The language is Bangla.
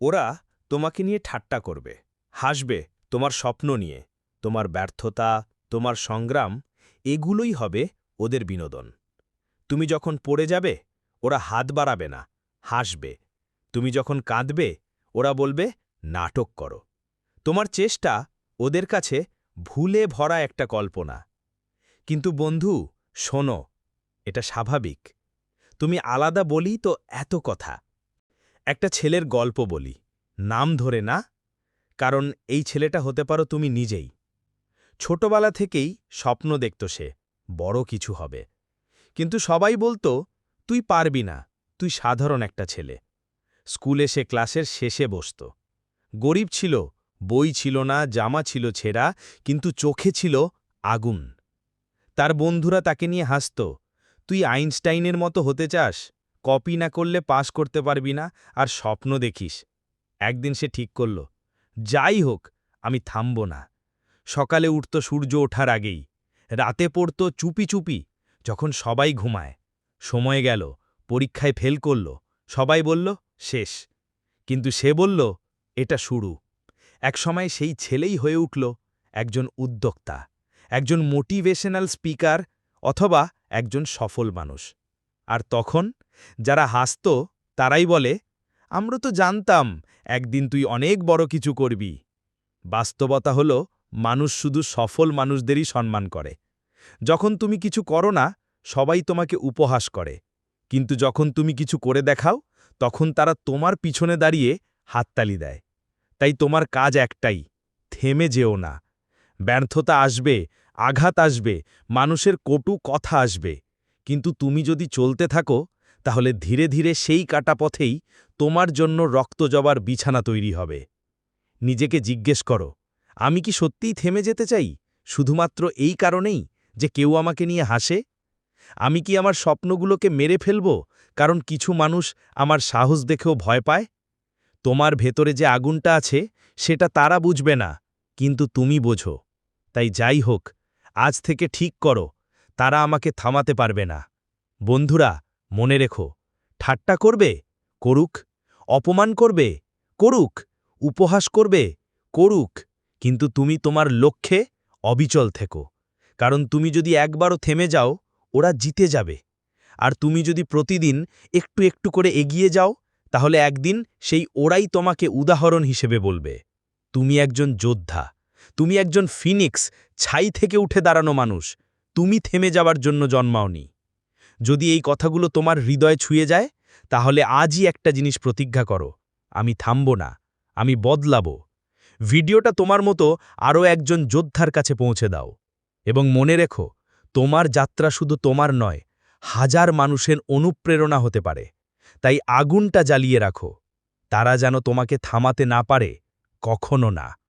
ওরা তোমাকে নিয়ে ঠাট্টা করবে, হাসবে তোমার স্বপ্ন নিয়ে, তোমার ব্যর্থতা, তোমার সংগ্রাম, এগুলোই হবে ওদের বিনোদন। তুমি যখন পড়ে যাবে, ওরা হাত বাড়াবে না, হাসবে। তুমি যখন কাঁদবে, ওরা বলবে, নাটক করো। তোমার চেষ্টা ওদের কাছে ভুলে ভরা একটা কল্পনা। কিন্তু বন্ধু, শোনো, এটা স্বাভাবিক। তুমি আলাদা বলি তো এত কথা। একটা ছেলের গল্প বলি। নাম ধরে না, কারণ এই ছেলেটা হতে পারো তুমি নিজেই। ছোটবেলা থেকেই স্বপ্ন দেখত সে, বড় কিছু হবে। কিন্তু সবাই বলতো, তুই পারবি না, তুই সাধারণ একটা ছেলে। স্কুলে সে ক্লাসের শেষে বসত। গরিব ছিল, বই ছিল না, জামা ছিল ছেঁড়া, কিন্তু চোখে ছিল আগুন। তার বন্ধুরা তাকে নিয়ে হাসত, তুই আইনস্টাইনের মতো হতে চাস? কপি না করলে পাশ করতে পারবি না, আর স্বপ্ন দেখিস। একদিন সে ঠিক করল, যাই হোক, আমি থামব না। সকালে উঠত সূর্য ওঠার আগেই, রাতে পড়ত চুপি চুপি, যখন সবাই ঘুমায়। সময় গেল, পরীক্ষায় ফেল করল, সবাই বলল, শেষ। কিন্তু সে বলল, এটা শুরু। একসময় সেই ছেলেই হয়ে উঠল একজন উদ্যোক্তা, একজন মোটিভেশনাল স্পিকার অথবা একজন সফল মানুষ। আর তখন যারা হাসত, তারাই বলে, আমরা তো জানতাম, একদিন তুই অনেক বড় কিছু করবি। বাস্তবতা হল, মানুষ শুধু সফল মানুষদেরই সম্মান করে। যখন তুমি কিছু করো না, সবাই তোমাকে উপহাস করে। কিন্তু যখন তুমি কিছু করে দেখাও, তখন তারা তোমার পিছনে দাঁড়িয়ে হাততালি দেয়। তাই তোমার কাজ একটাই, থেমে যেও না। ব্যর্থতা আসবে, আঘাত আসবে, মানুষের কটু কথা আসবে। কিন্তু তুমি যদি চলতে থাকো তাহলে ধীরে ধীরে সেই কাটা পথেই তোমার জন্য রক্ত জবার বিছানা তৈরি হবে। নিজেকে জিজ্ঞেস করো, আমি কি সত্যিই থেমে যেতে চাই? শুধুমাত্র এই কারণেই যে কেউ আমাকে নিয়ে হাসে? আমি কি আমার স্বপ্নগুলোকে মেরে ফেলব, কারণ কিছু মানুষ আমার সাহস দেখেও ভয় পায়? তোমার ভেতরে যে আগুনটা আছে, সেটা তারা বুঝবে না, কিন্তু তুমি বোঝো। তাই যাই হোক, আজ থেকে ঠিক করো, তারা আমাকে থামাতে পারবে না। বন্ধুরা মনে রেখো, ঠাট্টা করবে, করুক, অপমান করবে, করুক, উপহাস করবে, করুক, কিন্তু তুমি তোমার লক্ষ্যে অবিচল থেকো, কারণ তুমি যদি একবারও থেমে যাও, ওরা জিতে যাবে। আর তুমি যদি প্রতিদিন একটু একটু করে এগিয়ে যাও, তাহলে একদিন সেই ওরাই তোমাকে উদাহরণ হিসেবে বলবে। তুমি একজন যোদ্ধা, তুমি একজন ফিনিক্স, ছাই থেকে উঠে দাঁড়ানো মানুষ, তুমি থেমে যাওয়ার জন্য জন্মাওনি। যদি এই কথাগুলো তোমার হৃদয় ছুঁয়ে যায়, তাহলে আজই একটা জিনিস প্রতিজ্ঞা করো, আমি থামব না, আমি বদলাব। ভিডিওটা তোমার মতো আরও একজন যোদ্ধার কাছে পৌঁছে দাও। এবং মনে রেখো, তোমার যাত্রা শুধু তোমার নয়, হাজার মানুষের অনুপ্রেরণা হতে পারে। তাই আগুনটা জ্বালিয়ে রাখো, তারা যেন তোমাকে থামাতে না পারে, কখনো না।